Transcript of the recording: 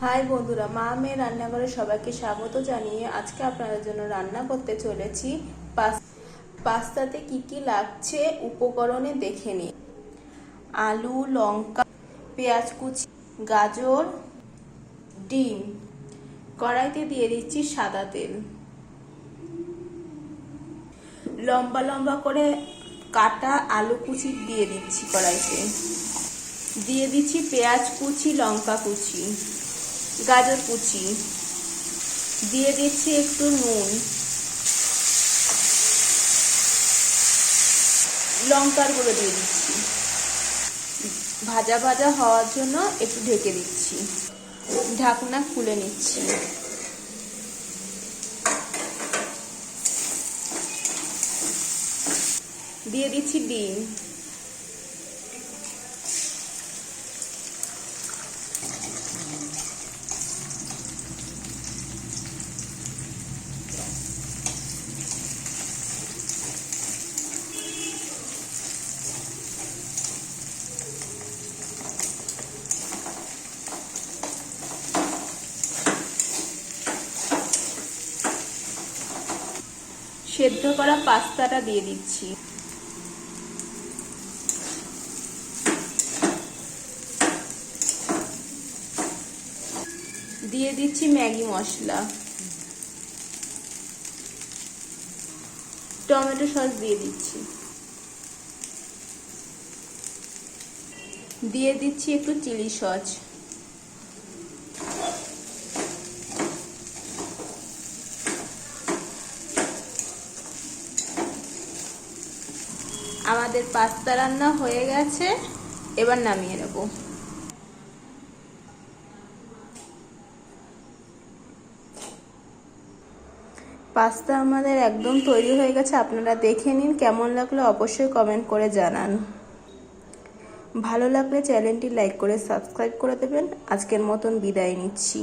High বন্ধুরা, মা মেয়ে রান্নাঘরে সবাইকে স্বাগত জানিয়ে আজকে আপনাদের জন্য রান্না করতে চলেছি। পাস- পাস্তাতে কি কি লাগছে উপকরণে দেখে নিন আলু, লঙ্কা, পেঁয়াজ কুচি, গাজর, ডিম। কড়াইতে দিয়ে দিচ্ছি সাদা তেল। লম্বা লম্বা করে কাটা আলু কুচি দিয়ে দিচ্ছি কড়াইতে। দিয়ে দিচ্ছি পেঁয়াজ কুচি, লঙ্কা কুচি। গাজর কুচি, দিয়ে দিচ্ছি একটু নুন, লঙ্কার গুঁড়ো দিয়ে দিচ্ছি। ভাজা ভাজা হওয়ার জন্য একটু ঢেকে দিচ্ছি। ঢাকনা খুলে নিচ্ছি। দিয়ে দিচ্ছি ডিম। সেদ্ধ করা পাস্তাটা দিয়ে দিচ্ছি। দিয়ে দিচ্ছি ম্যাগি মশলা। টমেটো সস দিয়ে দিচ্ছি। দিয়ে দিচ্ছি একটু চিলি সস। আমাদের পাস্তা রান্না হয়ে গেছে, এবার নামিয়ে নেব। পাস্তা আমাদের একদম তৈরি হয়ে গেছে, আপনারা দেখে নিন কেমন লাগল, অবশ্যই কমেন্ট করে জানান। ভালো লাগলে চ্যানেলটি লাইক করে, সাবস্ক্রাইব করে দেবেন। আজকের মতন বিদায় নিচ্ছি।